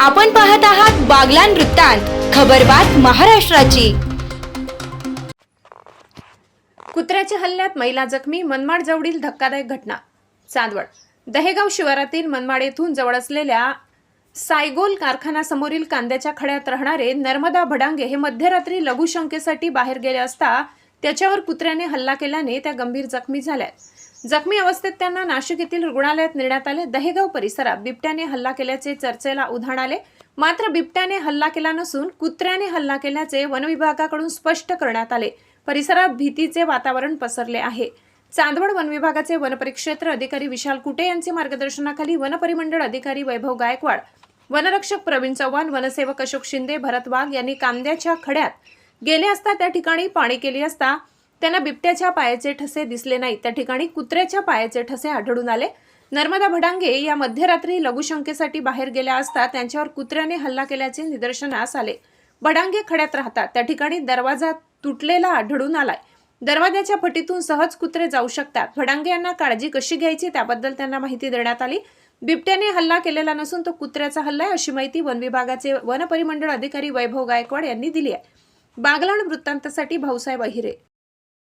आपण पाहत आहात बागलान वृत्तांत खबरबात महाराष्ट्राची. कुत्र्याच्या हल्ल्यात महिला जखमी मनमाड जवळील धक्कादायक घटना. चांदवड दहेगाव शिवारातील मनमाड येथून जवळ असलेल्या सायगोल कारखान्यासमोरील कांद्याच्या खड्यात राहणारे नर्मदा भडांगे हे मध्यरात्री लघुशंकेसाठी बाहेर गेले असता त्याच्यावर कुत्र्याने हल्ला केल्याने त्या गंभीर जखमी झाल्या जखमी अवस्थेत त्यांना नाशिक येथील रुग्णालयात नेण्यात आले. दहेगाव परिसरात बिबट्याने हल्ला केल्याचे चर्चेला उधाण आले. मात्र बिबट्याने हल्ला केला नसून कुत्र्याने हल्ला केल्याचे वनविभागाकडून स्पष्ट करण्यात आले. परिसरात भीतीचे वातावरण पसरले आहे. चांदवड वनविभागाचे वनपरिक्षेत्र अधिकारी विशाल कुटे यांचे मार्गदर्शनाखाली वनपरिमंडळ अधिकारी वैभव गायकवाड वनरक्षक प्रवीण चव्हाण वनसेवक अशोक शिंदे भरत वाघ यांनी कांद्याच्या खड्यात गेले असता त्या ठिकाणी पाणी केली असता त्यांना बिबट्याच्या पायाचे ठसे दिसले नाही त्या ठिकाणी कुत्र्याच्या पायाचे ठसे आढळून आले. नर्मदा भडांगे या मध्यरात्री लघुशंकेसाठी बाहेर गेल्या असता त्यांच्यावर कुत्र्याने हल्ला केल्याचे निदर्शनास आले. भडांगे खड्यात राहतात. त्या ठिकाणी दरवाजा तुटलेला आढळून आलाय. दरवाजाच्या फटीतून सहज कुत्रे जाऊ शकतात. भडांगे यांना काळजी कशी घ्यायची त्याबद्दल त्यांना माहिती देण्यात आली. बिबट्याने हल्ला केलेला नसून तो कुत्र्याचा हल्ला आहे अशी माहिती वन विभागाचे वनपरिमंडळ अधिकारी वैभव गायकवाड यांनी दिली आहे. बागलाण वृत्तांतासाठी भाऊसाहेब अहिरे.